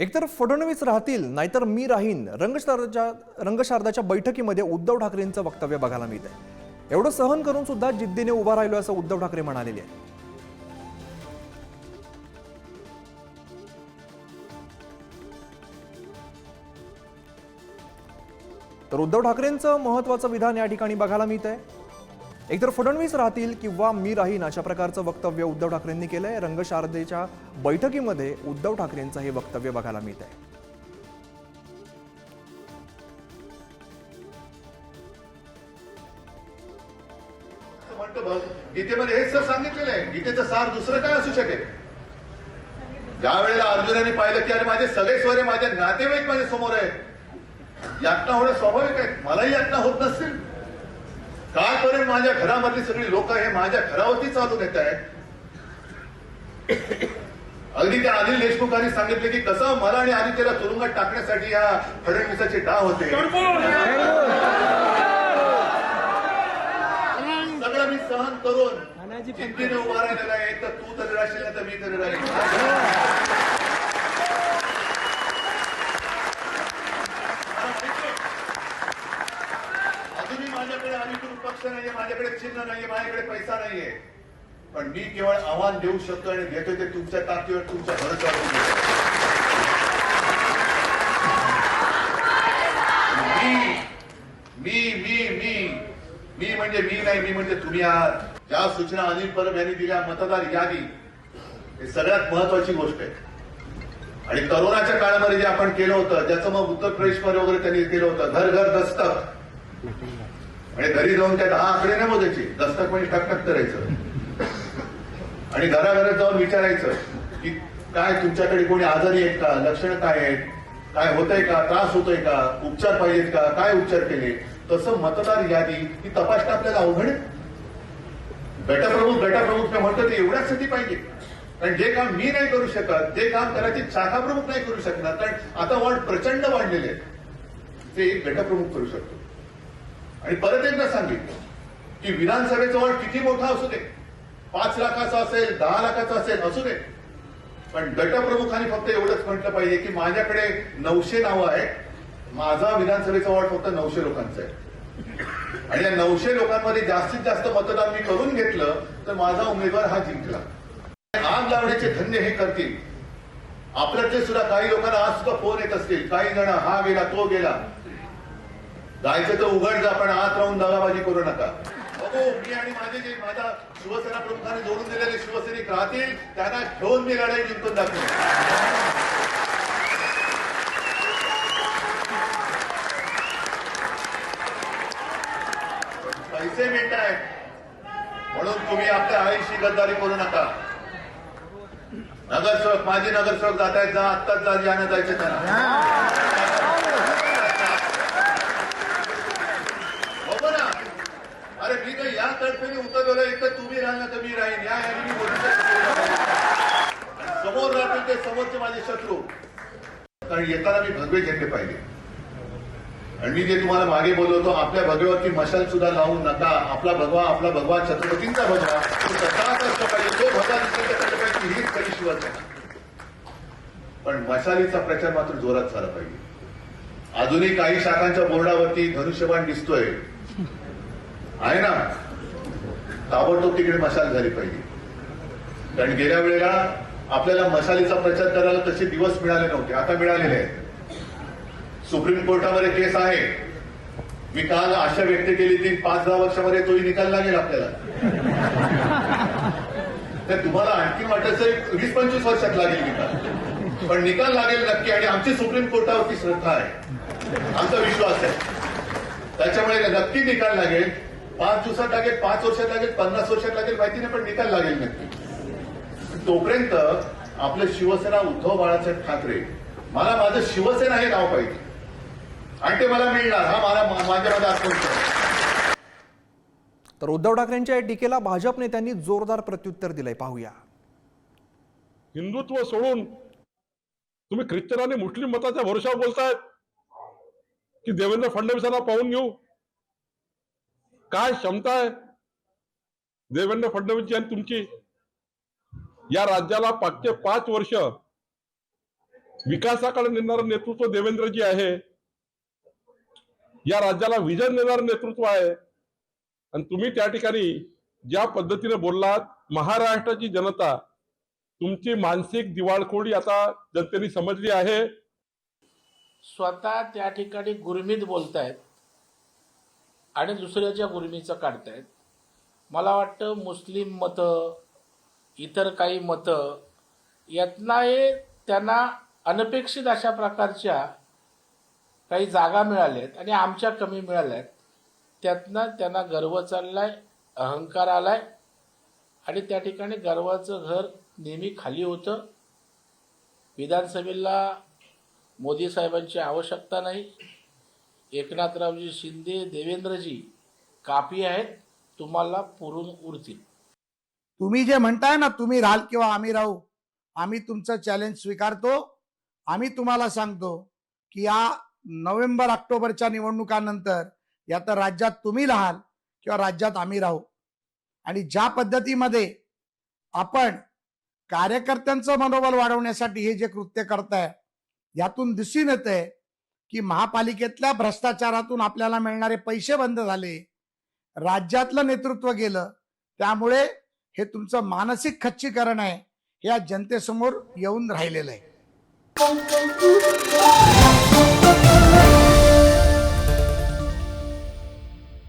एकतर फडणवीस राहतील नाहीतर मी राहीन. रंगशारदाच्या रंगशारदाच्या बैठकीमध्ये उद्धव ठाकरेंचं वक्तव्य बघायला मिळतंय. एवढं सहन करून सुद्धा जिद्दीने उभा राहिलो असं उद्धव ठाकरे म्हणालेले आहे तर उद्धव ठाकरेंचं महत्वाचं विधान या ठिकाणी बघायला मिळत आहे एकतर फडणवीस राहतील किंवा मी राहीन अशा प्रकारचं वक्तव्य उद्धव ठाकरेंनी केलंय. रंगशारदेच्या बैठकीमध्ये उद्धव ठाकरेंचं हे वक्तव्य बघायला मिळत आहे गीतेमध्ये हेच सर सांगितलेलं आहे. गीतेचं सार दुसरं काय असू शकेल? ज्या वेळेला अर्जुनाने पाहिलं की अरे माझे सगळे स्वरे माझे नातेवाईक माझ्यासमोर आहेत. यातना होणं स्वाभाविक आहे. मलाही यातना होत नसतील. कालपर्यंत माझ्या घरामधली सगळी लोक हे माझ्या घरावरती चालून येत आहेत. अगदी त्या अनिल देशमुखांनी सांगितले की कसं मला आणि आदित्यला तुरुंगात टाकण्यासाठी या फडणवीसाचे डाव होते. सगळं मी सहन करून जिद्दीने उभा राहिलेला आहे. तर तू तरी राहशील तर मी तरी राहील अजूनही माझ्याकडे अधिकृत पक्ष नाहीये माझ्याकडे चिन्ह नाहीये माझ्याकडे पैसा नाहीये. पण मी केवळ आव्हान देऊ शकतो आणि घेतो ते तुमच्या ताकदीवर तुमच्या भरोसा मी मी मी मी म्हणजे मी नाही मी म्हणजे तुम्ही आहात. ज्या सूचना अनिल परब यांनी दिल्या मतदार यादी हे सगळ्यात महत्वाची गोष्ट आहे. आणि करोनाच्या काळामध्ये जे आपण केलं होतं ज्याचं मग उत्तर प्रदेशमध्ये वगैरे त्यांनी केलं होतं घर घर दस्तक. आणि घरी जाऊन त्या दहा आकडे नाही मोजायचे. दस्तक म्हणजे टकटक करायचं. आणि घराघरात जाऊन विचारायचं की काय तुमच्याकडे कोणी आजारी आहेत का? लक्षणं काय आहेत? काय होतंय का? त्रास होतोय का? उपचार पाहिजेत का? काय उपचार केले? तसं मतदार यादी ही तपासणं आपल्याला अवघड आहे. गटप्रमुख गटप्रमुख म्हणतो ते एवढ्यासाठी पाहिजे. कारण जे काम मी नाही करू शकत जे काम कदाचित शाखा प्रमुख नाही करू शकणार कारण आता वॉर्ड प्रचंड वाढलेले आहेत ते एक गटप्रमुख करू शकतो. आणि परत एकदा सांगितलं की विधानसभेचा वॉर्ड किती मोठा असू दे. पाच लाखाचा असेल दहा लाखाचा असेल असू दे. पण गटप्रमुखांनी फक्त एवढंच म्हटलं पाहिजे की माझ्याकडे नऊशे नावं आहेत. माझा विधानसभेचा वॉर्ड फक्त नऊशे लोकांचा आहे. आणि या नऊशे लोकांमध्ये जास्तीत जास्त मतदान मी करून घेतलं तर माझा उमेदवार हा जिंकला. आग लावण्याचे धन्य हे करतील. आपल्यातले सुद्धा काही लोकांना आज सुद्धा फोन येत असतील. काही जण हा गेला तो गेला. जायचं तर उघड जा पण आत राहून दगाबाजी करू नका. बघू मी आणि माझे जे माझ्या शिवसेना प्रमुखाने जोडून दिलेले शिवसैनिक राहतील त्यांना घेऊन मी लढाई जिंकून दाखवू पैसे मिळत आहेत. म्हणून तुम्ही आपल्या आईशी गद्दारी करू नका. नगरसेवक माझी नगरसेवक जात आहेत जा आत्ताच जा जायचे त्यांना बघू ना अरे मी तर या तर्फेने उतरवलं एक तर तर मी राहीन. या याने मी बोलू समोर राहतील ते समोरचे माझे शत्रू. कारण येताना मी भगवे घेतले पाहिजे. आणि मी जे तुम्हाला मागे बोलवतो आपल्या भगव्यावरती मशाल सुद्धा लावू नका. आपला भगवा आपला भगवा छत्रपतींचा भगवा. तो तसाच असला पाहिजे. तो भगवा दिसेल पाहिजे हीच खरी शिवसेना पण मशालीचा प्रचार मात्र जोरात झाला पाहिजे. अजूनही काही शाखांच्या बोर्डावरती धनुष्यबाण दिसतोय. आहे ना? ताबडतोब तिकडे मशाल झाली पाहिजे. कारण गेल्या वेळेला आपल्याला मशालीचा प्रचार करायला तसे दिवस मिळाले नव्हते आता मिळालेले आहेत. सुप्रीम कोर्टामध्ये केस आहे. मी काल आशा व्यक्त केली ती पाच दहा वर्षामध्ये तोही निकाल लागेल आपल्याला. तर तुम्हाला आणखी वाटायचं वीस पंचवीस वर्षात लागेल निकाल. पण निकाल लागेल नक्की आणि आमची सुप्रीम कोर्टावरती श्रद्धा आहे. आमचा विश्वास आहे. त्याच्यामुळे नक्की निकाल लागेल. पाच दिवसात लागेल पाच वर्षात लागेल पन्नास वर्षात लागेल माहिती नाही पण निकाल लागेल नक्की. तोपर्यंत आपलं शिवसेना उद्धव बाळासाहेब ठाकरे मला माझं शिवसेना हे नाव पाहिजे. आणि ते मला मिळणार हा मला माझ्यामध्ये आत्मविश्वास. तर उद्धव ठाकरेंच्या या टीकेला भाजप नेत्यांनी जोरदार प्रत्युत्तर दिलंय. पाहूया. हिंदुत्व सोडून तुम्ही ख्रिश्चन आणि मुस्लिम मताच्या भरोशावर बोलतायत की देवेंद्र फडणवीसांना पाहून घेऊ? काय क्षमता आहे? देवेंद्र फडणवीस आणि तुमची? या राज्याला पाचशे पाच वर्ष विकासाकडे नेणारं नेतृत्व देवेंद्रजी आहे. या राज्याला विजन देणारं नेतृत्व आहे. आणि तुम्ही त्या ठिकाणी ज्या पद्धतीने बोललात महाराष्ट्राची जनता तुमची मानसिक दिवाळखोडी आता जनतेने समजली आहे. स्वतः त्या ठिकाणी गुरमीत बोलतायत. आणि दुसऱ्याच्या गुरमीचं काढतायत मला वाटतं मुस्लिम मतं इतर काही मतं यातना हे त्यांना अनपेक्षित अशा प्रकारच्या काही जागा मिळाल्यात आणि आमच्या कमी मिळाल्यात. त्यातनं त्यांना गर्व चाललाय अहंकार आलाय आणि त्या ठिकाणी गर्वाचं घर नेहमी खाली होतं. विधानसभेला मोदी साहेबांची आवश्यकता नाही. एकनाथरावजी शिंदे देवेंद्रजी कापी आहेत तुम्हाला पुरून उरतील. तुम्ही जे म्हणताय ना तुम्ही राहाल किंवा आम्ही राहू आम्ही तुमचं चॅलेंज स्वीकारतो. आम्ही तुम्हाला सांगतो की या नोव्हेंबर ऑक्टोबरच्या निवडणुकानंतर या तर राज्यात तुम्ही राहाल किंवा राज्यात आम्ही राहू. आणि ज्या पद्धतीमध्ये आपण कार्यकर्त्यांचं मनोबल वाढवण्यासाठी हे जे कृत्य करताय यातून दिसून येतंय की महापालिकेतल्या भ्रष्टाचारातून आपल्याला मिळणारे पैसे बंद झाले. राज्यातलं नेतृत्व गेलं. त्यामुळे हे तुमचं मानसिक खच्चीकरण आहे. हे या जनतेसमोर येऊन राहिलेलं आहे.